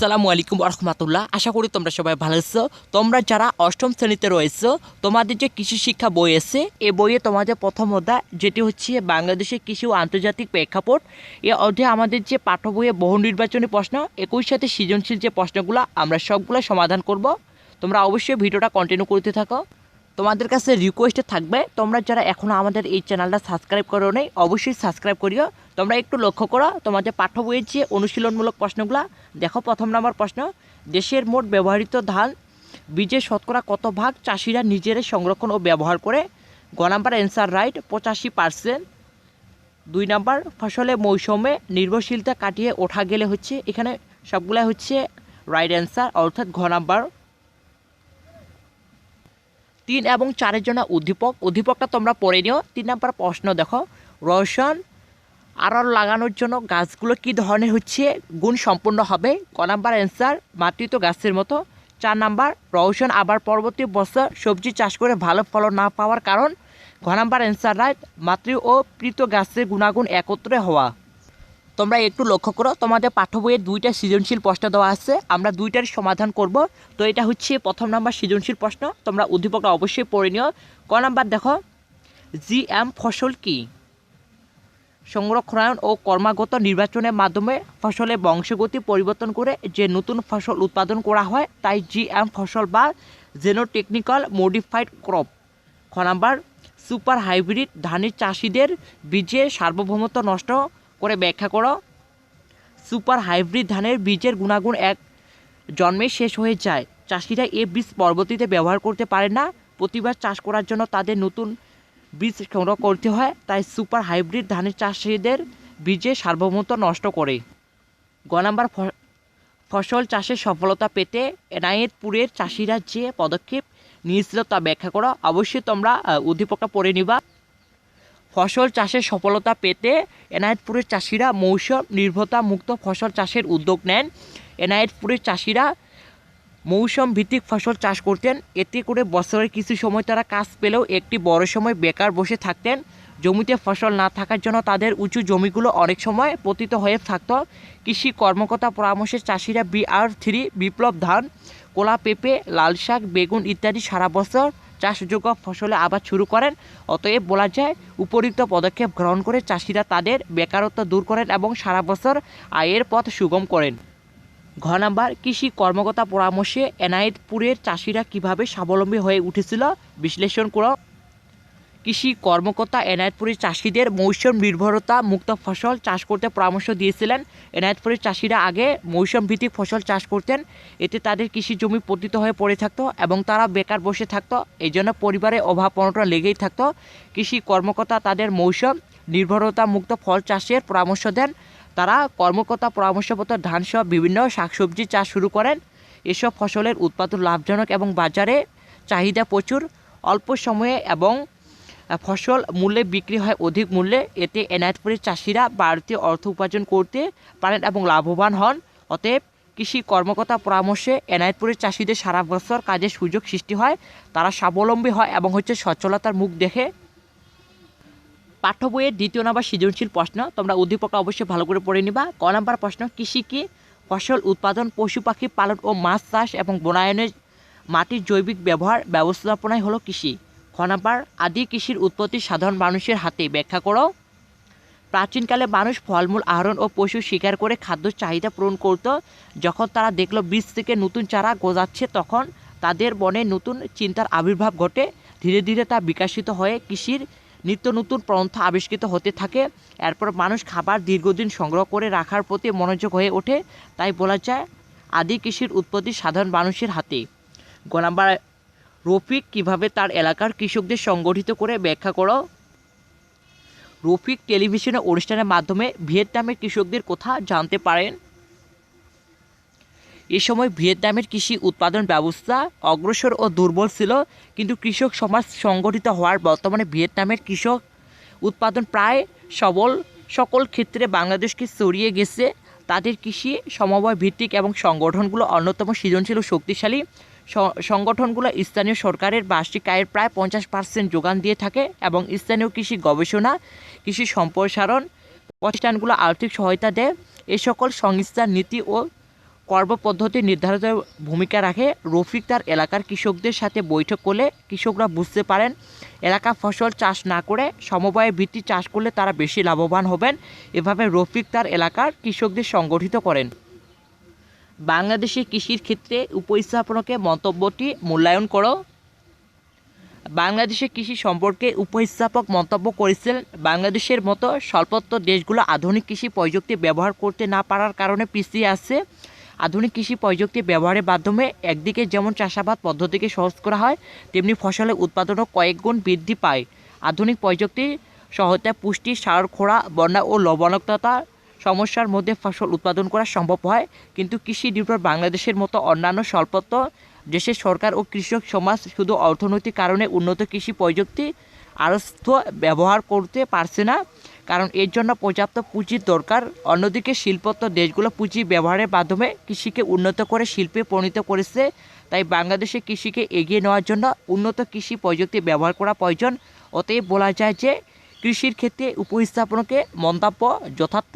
আসসালামু আলাইকুম রহমতুল্লাহ। আশা করি তোমরা সবাই ভালো আছো। তোমরা যারা অষ্টম শ্রেণীতে রয়েছ, তোমাদের যে কৃষি শিক্ষা বই আছে, এ বইয়ে তোমাদের প্রথম অধ্যায়, যেটি হচ্ছে বাংলাদেশের কৃষি ও আন্তর্জাতিক প্রেক্ষাপট। এ অধ্যায়ে আমাদের যে পাঠ্য বইয়ে বহু নির্বাচনী প্রশ্ন, একই সাথে সৃজনশীল যে প্রশ্নগুলো, আমরা সবগুলো সমাধান করব। তোমরা অবশ্যই ভিডিওটা কন্টিনিউ করতে থাকো। তোমাদের কাছে রিকোয়েস্টে থাকবে, তোমরা যারা এখনও আমাদের এই চ্যানেলটা সাবস্ক্রাইব করো নেই, অবশ্যই সাবস্ক্রাইব করিও। তোমরা একটু লক্ষ্য করো তোমাদের পাঠ্য বইয়ের যে অনুশীলনমূলক প্রশ্নগুলো, দেখো প্রথম নম্বর প্রশ্ন, দেশের মোট ব্যবহৃত ধান, বীজের শতকরা কত ভাগ চাষিরা নিজেরাই সংরক্ষণ ও ব্যবহার করে? গ নাম্বার অ্যান্সার রাইট পঁচাশি পার্সেন্ট দুই নাম্বার, ফসলে মৌসুমে নির্ভরশীলতা কাটিয়ে ওঠা গেলে হচ্ছে, এখানে সবগুলাই হচ্ছে রাইট অ্যান্সার অর্থাৎ ঘ নাম্বার। তিন এবং চারের জন্য উদ্দীপক, উদ্দীপকটা তোমরা পড়ে নিও। তিন নাম্বার প্রশ্ন দেখো রসায়ন আড়াল লাগানোর জন্য গাছগুলো কী ধরনের হচ্ছে? গুণ সম্পূর্ণ হবে? ক নাম্বার অ্যান্সার মাতৃত্ব গাছের মতো। চার নাম্বার, রওশন আবার পরবর্তী বছর সবজি চাষ করে ভালো ফলন না পাওয়ার কারণ? ঘ নাম্বার অ্যান্সার রাইট, মাতৃ ও প্রীত গাছের গুণাগুণ একত্রে হওয়া। তোমরা একটু লক্ষ্য করো, তোমাদের পাঠ্য বইয়ে দুইটা সৃজনশীল প্রশ্ন দেওয়া আছে। আমরা দুইটার সমাধান করব। তো এটা হচ্ছে প্রথম নাম্বার সৃজনশীল প্রশ্ন। তোমরা উদ্দীপকটা অবশ্যই পড়ে নিও। ক নাম্বার দেখো জি এম ফসল কি? সংরক্ষণায়ন ও কর্মাগত নির্বাচনের মাধ্যমে ফসলের বংশগতি পরিবর্তন করে যে নতুন ফসল উৎপাদন করা হয়, তাই জিএম ফসল বা জেনোটেকনিক্যাল মডিফাইড ক্রপ। খ নাম্বার, সুপার হাইব্রিড ধানের চাষিদের বীজের সার্বভৌমত্ব নষ্ট করে ব্যাখ্যা করো। সুপার হাইব্রিড ধানের বীজের গুণাগুণ এক, জন্মে শেষ হয়ে যায়। চাষিরা এ বীজ পরবর্তীতে ব্যবহার করতে পারে না। প্রতিবার চাষ করার জন্য তাদের নতুন বীজ সংগ্রহ করতে হয়, তাই সুপার হাইব্রিড ধানের চাষিদের বীজের সার্বভৌমত্ব নষ্ট করে। গ নাম্বার ফসল চাষে সফলতা পেতে এনায়েতপুরের চাষিরা যে পদক্ষেপ নিয়েছিল তা ব্যাখ্যা করো। অবশ্যই তোমরা উদ্দীপকটা পড়ে নিবা। ফসল চাষে সফলতা পেতে এনায়েতপুরের চাষিরা মৌসুম নির্ভরতা মুক্ত ফসল চাষের উদ্যোগ নেন। এনায়েতপুরের চাষিরা মৌসুম ভিত্তিক ফসল চাষ করতেন। এতে করে বছরের কিছু সময় তারা কাজ পেলেও একটি বড় সময় বেকার বসে থাকতেন। জমিতে ফসল না থাকার জন্য তাদের উঁচু জমিগুলো অনেক সময় পতিত হয়ে থাকত। কৃষি কর্মকর্তা পরামর্শে চাষিরা বিআর থ্রি, বিপ্লব ধান, কোলা পেঁপে, লাল শাক, বেগুন ইত্যাদি সারা বছর চাষযোগ্য ফসলে আবাদ শুরু করেন। অতএব বলা যায় উপরিক্ত পদক্ষেপ গ্রহণ করে চাষিরা তাদের বেকারত্ব দূর করেন এবং সারা বছর আয়ের পথ সুগম করেন। ঘ নাম্বার কৃষি কর্মকর্তা পরামর্শে এনায়েতপুরের চাষিরা কীভাবে স্বাবলম্বী হয়ে উঠেছিল বিশ্লেষণ করো কৃষি কর্মকর্তা এনায়েতপুরের চাষিদের মৌসুম নির্ভরতা মুক্ত ফসল চাষ করতে পরামর্শ দিয়েছিলেন। এনায়েতপুরের চাষিরা আগে মৌসুম ভিত্তিক ফসল চাষ করতেন, এতে তাদের কৃষি জমি পতিত হয়ে পড়ে থাকতো এবং তারা বেকার বসে থাকতো এই জন্য পরিবারে অভাব অনটন লেগেই থাকতো। কৃষি কর্মকর্তা তাদের মৌসুম নির্ভরতা মুক্ত ফল চাষের পরামর্শ দেন। তারা কর্মকর্তা পরামর্শপত্র, ধান সহ বিভিন্ন শাকসবজি চাষ শুরু করেন। এসব ফসলের উৎপাদন লাভজনক এবং বাজারে চাহিদা প্রচুর। অল্প সময়ে এবং ফসল মূল্যে বিক্রি হয় অধিক মূল্যে। এতে এনায়েতপুরের চাষিরা বাড়তি অর্থ উপার্জন করতে পারেন এবং লাভবান হন। অতএব কৃষি কর্মকর্তা পরামর্শে এনায়েতপুরের চাষিদের সারা বছর কাজের সুযোগ সৃষ্টি হয়। তারা স্বাবলম্বী হয় এবং হচ্ছে সচ্ছলতার মুখ দেখে। পাঠ্য বইয়ের দ্বিতীয় নাম্বার সৃজনশীল প্রশ্ন। তোমরা উদ্দীপকটা অবশ্যই ভালো করে পড়ে নিবা। ক নাম্বার প্রশ্ন কৃষি কি ফসল উৎপাদন, পশু পাখি পালন ও মাছ চাষ এবং বনায়নের মাটির জৈবিক ব্যবহার ব্যবস্থাপনাই হলো কৃষি। খ আদি কৃষির উৎপত্তি সাধারণ মানুষের হাতে ব্যাখ্যা করো। প্রাচীনকালে মানুষ ফলমূল আহরণ ও পশু শিকার করে খাদ্য চাহিদা পূরণ করত। যখন তারা দেখল বীজ থেকে নতুন চারা গজাচ্ছে, তখন তাদের বনে নতুন চিন্তার আবির্ভাব ঘটে। ধীরে ধীরে তা বিকাশিত হয়ে কৃষির নিত্য নতুন পন্থা আবিষ্কৃত হতে থাকে। এরপর মানুষ খাবার দীর্ঘদিন সংগ্রহ করে রাখার প্রতি মনোযোগ হয়ে ওঠে। তাই বলা যায়, আদি কৃষির উৎপত্তি সাধারণ মানুষের হাতে। গ রফিক, কীভাবে তার এলাকার কৃষকদের সংগঠিত করে ব্যাখ্যা করো? রফিক টেলিভিশনের অনুষ্ঠানের মাধ্যমে ভিয়েতনামের কৃষকদের কথা জানতে পারেন। এ সময় ভিয়েতনামের কৃষি উৎপাদন ব্যবস্থা অগ্রসর ও দুর্বল ছিল, কিন্তু কৃষক সমাজ সংগঠিত হওয়ার বর্তমানে ভিয়েতনামের কৃষক উৎপাদন প্রায় সবল। সকল ক্ষেত্রে বাংলাদেশকে ছড়িয়ে গেছে। তাদের কৃষি সমবায় ভিত্তিক এবং সংগঠনগুলো অন্যতম সৃজনশীল শক্তিশালী। সংগঠনগুলো স্থানীয় সরকারের বার্ষিক আয়ের প্রায় পঞ্চাশ পার্সেন্ট যোগান দিয়ে থাকে এবং স্থানীয় কৃষি গবেষণা, কৃষি সম্প্রসারণ প্রতিষ্ঠানগুলো আর্থিক সহায়তা দেয়। এ সকল সংস্থার নীতি ও কর্মপদ্ধতি নির্ধারিত ভূমিকা রাখে। রফিক তার এলাকার কৃষকদের সাথে বৈঠক করলে কৃষকরা বুঝতে পারেন এলাকা ফসল চাষ না করে সমবায় ভিত্তি চাষ করলে তারা বেশি লাভবান হবেন। এভাবে রফিক তার এলাকার কৃষকদের সংগঠিত করেন। বাংলাদেশে কৃষির ক্ষেত্রে উপস্থাপনকে মন্তব্যটি মূল্যায়ন করো। বাংলাদেশের কৃষি সম্পর্কে উপস্থাপক মন্তব্য করেছিলেন বাংলাদেশের মতো স্বল্পোত্তর দেশগুলো আধুনিক কৃষি প্রযুক্তি ব্যবহার করতে না পারার কারণে পিছিয়ে আছে। আধুনিক কৃষি প্রযুক্তি ব্যবহারের মাধ্যমে একদিকে যেমন চাষাবাদ পদ্ধতিকে সহজ করা হয়, তেমনি ফসলের উৎপাদনও কয়েক গুণ বৃদ্ধি পায়। আধুনিক প্রযুক্তি সহায়তায় পুষ্টি, সার, খোড়া, বন্যা ও লবণাক্ততা সমস্যার মধ্যে ফসল উৎপাদন করা সম্ভব হয়। কিন্তু কৃষি নির্ভর বাংলাদেশের মতো অন্যান্য স্বল্পত দেশের সরকার ও কৃষক সমাজ শুধু অর্থনৈতিক কারণে উন্নত কৃষি প্রযুক্তি আরস্থ ব্যবহার করতে পারছে না। কারণ এর জন্য পর্যাপ্ত পুঁজির দরকার। অন্যদিকে শিল্পত্ব দেশগুলো পুঁজি ব্যবহারের মাধ্যমে কৃষিকে উন্নত করে শিল্পে পরিণত করেছে। তাই বাংলাদেশে কৃষিকে এগিয়ে নেওয়ার জন্য উন্নত কৃষি প্রযুক্তি ব্যবহার করা প্রয়োজন। অতএব বলা যায় যে কৃষির ক্ষেত্রে উপস্থাপনকে মন্তব্য যথার্থ